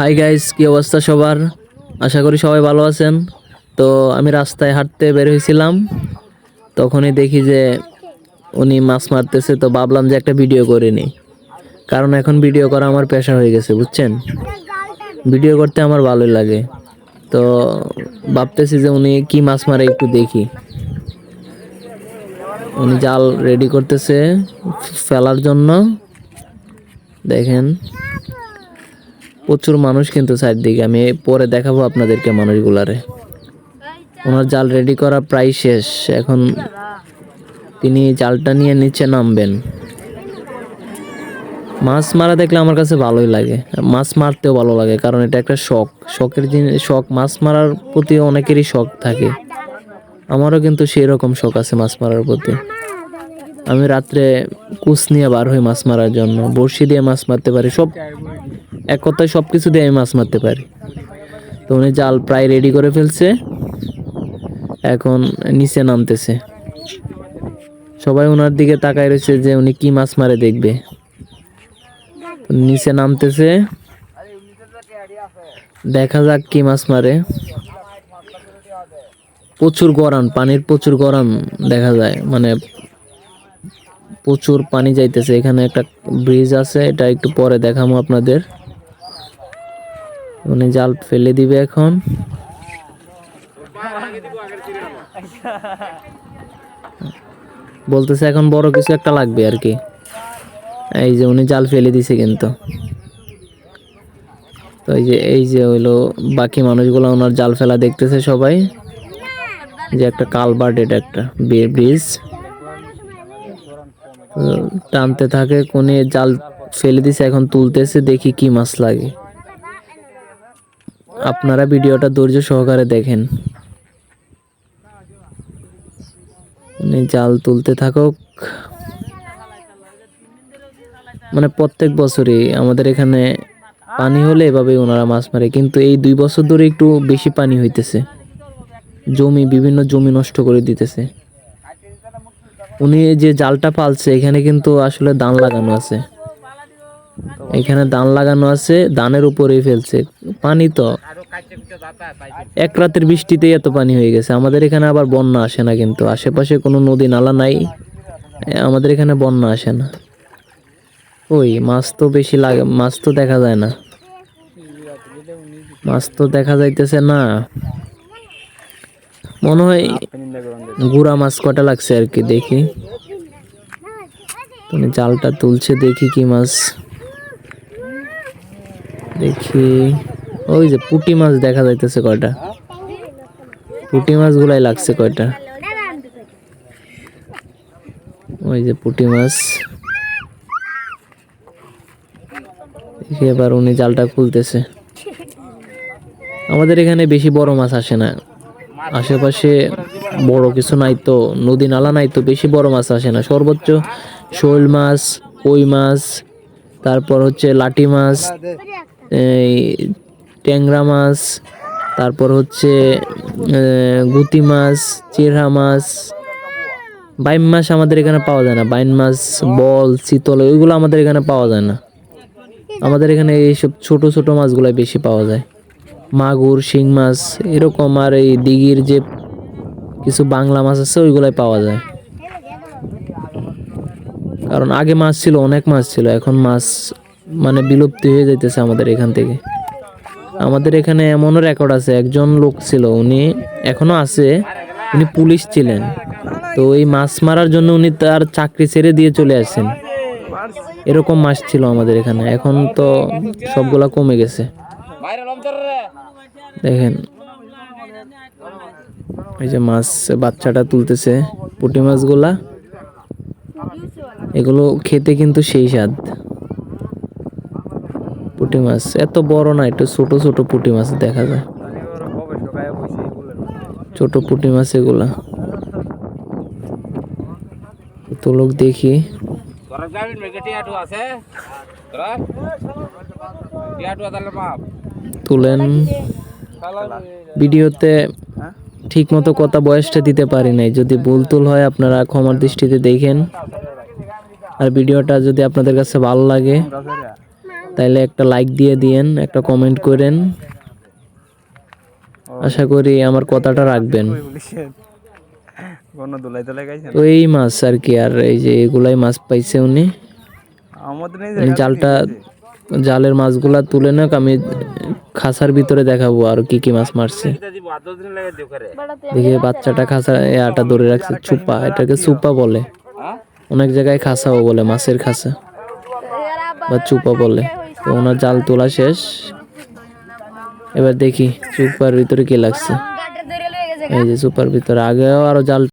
Hi guys কি অবস্থা সবার? আশা করি সবাই ভালো আছেন। তো আমি রাস্তায় হাঁটতে বের হয়েছিলাম। তখনই দেখি যে উনি মাছ মারতেছে, তো ভাবলাম যে একটা ভিডিও করে নিই। কারণ এখন ভিডিও করা আমার পেশা হয়ে গেছে, বুঝছেন? ভিডিও করতে আমার ভালোই লাগে। তো ভাবতেছি যে উনি কি মাছ মারে একটু দেখি। উনি জাল রেডি করতেছে ফেলার জন্য। দেখেন। প্রচুর মানুষ কিন্তু চারদিকে। আমি পরে দেখাবো আপনাদেরকে মানুষগুলারে। ওনার জাল রেডি করা প্রায় শেষ। এখন তিনি জালটা নিয়ে নিচে নামবেন। মাছ মারা দেখলে আমার কাছে ভালোই লাগে। মাছ মারতেও ভালো লাগে, কারণ এটা একটা শখ। শখের জিনিস শখ, মাছ মারার প্রতি অনেকেরই শখ থাকে। আমারও কিন্তু সেই রকম শখ আছে মাছ মারার প্রতি। আমি রাত্রে কুচ নিয়ে বার হই মাছ মারার জন্য। বড়শি দিয়ে মাছ মারতে পারি, সব এক কথায় সব কিছু দিয়ে আমি মাছ মারতে পারি। তো উনি জাল প্রায় রেডি করে ফেলছে। এখন নিচে নামতেছে। সবাই ওনার দিকে তাকায় রয়েছে যে উনি কি মাছ মারে দেখবে। নিচে নামতেছে। দেখা যাক কি মাছ মারে। প্রচুর গরম, পানির প্রচুর গরম দেখা যায়। মানে প্রচুর পানি যাইতেছে। এখানে একটা ব্রিজ আছে, এটা একটু পরে দেখাবো আপনাদের। উনি জাল ফেলে দিবে এখন। বলতেছে এখন বড় কিছু একটা লাগবে আর কি। এই যে উনি জাল ফেলে দিছে কিন্তু। তো এই যে এই যে হইল বাকি মানুষগুলো ওনার জাল ফেলা দেখতেছে সবাই। যে একটা কালবার্ট এটা একটা ব্রিজ। টানতে থাকে কোনে জাল ফেলে দিছে, এখন তুলতেছে, দেখি কি মাছ লাগে। আপনারা ভিডিওটা ধৈর্য সহকারে দেখেন। উনি জাল তুলতে থাকুক। মানে প্রত্যেক বছরই আমাদের এখানে পানি হলে এভাবে ওনারা মাছ মারে, কিন্তু এই দুই বছর ধরে একটু বেশি পানি হইতেছে। জমি, বিভিন্ন জমি নষ্ট করে দিতেছে। উনি যে জালটা পালছে, এখানে কিন্তু আসলে দান লাগানো আছে। এখানে দান লাগানো আছে দানের উপরেই ফেলছে। পানি তো। এক রাতের বৃষ্টিতেই এত পানি হয়ে গেছে। আমাদের এখানে আবার বন্যা আসে না কিন্তু। আশেপাশে কোনো নদী নালা নাই। আমাদের এখানে বন্যা আসে না। ওই, মাছ তো বেশি লাগে, মাছ তো দেখা যায় না। মাছ তো দেখা যাইতেছে না। মনে হয় গুড়া মাছ কটা লাগছে আর কি, দেখি। তুমি জালটা তুলছে, দেখি কি মাছ। দেখি। ওই যে পুটি মাছ দেখা যাইতেছে কয়টা? পুটি মাছ গুলাই লাগছে কয়টা? ওই যে পুটি মাছ। দেখি এবার উনি জালটা খুলতেছে। আমাদের এখানে বেশি বড় মাছ আসে না। আশেপাশে বড় কিছু নাই তো, নদী নালা নাই তো, বেশি বড় মাছ আসে না। সর্বোচ্চ শোল মাছ, কই মাছ, তারপর হচ্ছে লাটি মাছ ট্যাংরা মাছ, তারপর হচ্ছে গুতি মাছ, চেরহা মাছ বাইম মাছ আমাদের এখানে পাওয়া যায় না। বাইন মাছ, বল চিতল ওইগুলো আমাদের এখানে পাওয়া যায় না। আমাদের এখানে এইসব ছোট ছোট মাছগুলাই বেশি পাওয়া যায়। মাগুর, শিং মাছ, এরকম আর এই দিঘির যে কিছু বাংলা মাছ আছে, ওইগুলাই পাওয়া যায়। কারণ আগে মাছ ছিল, অনেক মাছ ছিল, এখন মাছ মানে বিলুপ্তি হয়ে যাইতেছে আমাদের এখান থেকে। আমাদের এখানে এমনও রেকর্ড আছে, একজন লোক ছিল, উনি এখনও আছে, উনি পুলিশ ছিলেন। তো এই মাছ মারার জন্য উনি তার চাকরি ছেড়ে দিয়ে চলে আসেন এরকম মাছ ছিল আমাদের এখানে, এখন তো সবগুলা কমে গেছে। দেখেন, এই যে মাছ বাচ্চাটা তুলতেছে, পুঁটি মাছগুলা, এগুলো খেতে কিন্তু সেই স্বাদ। পুঁটি মাছ। এত বড় না, একটু ছোট ছোট পুঁটি মাছ দেখা যায়। ছোট পুঁটি মাছ এগুলা। তো লোক দেখি। তুলেন। ভিডিওতে ঠিক মতো কথা বয়সটা দিতে পারি নাই। যদি ভুল তুল হয়, আপনারা ক্ষমার দৃষ্টিতে দেখেন। আর ভিডিওটা যদি আপনাদের কাছে ভালো লাগে তাইলে একটা লাইক দিয়ে দিয়েন একটা কমেন্ট করেন। আশা করি আমার কথাটা রাখবেন। এই মাছ আর কি আর এই যে এগুলাই মাছ পাইছে উনি। জালটা জালের মাছগুলা তুলে নাক আমি খাসার ভিতরে দেখাবো আর কি কি মাছ মারছে। দিব আট দশ দিন লাগে দিও করে দেখে বাচ্চাটা খাসা আটা ধরে রাখছে চুপা এটাকে চুপা বলে। হ্যাঁ? অনেক জায়গায় খাসাও বলে মাছের খাসা। বা চুপা বলে। তো ওনার জাল তোলা শেষ। এবার দেখি সুপার ভিতরে কি লাগছে। এই যে সুপার ভিতরে আগেও আরও জাল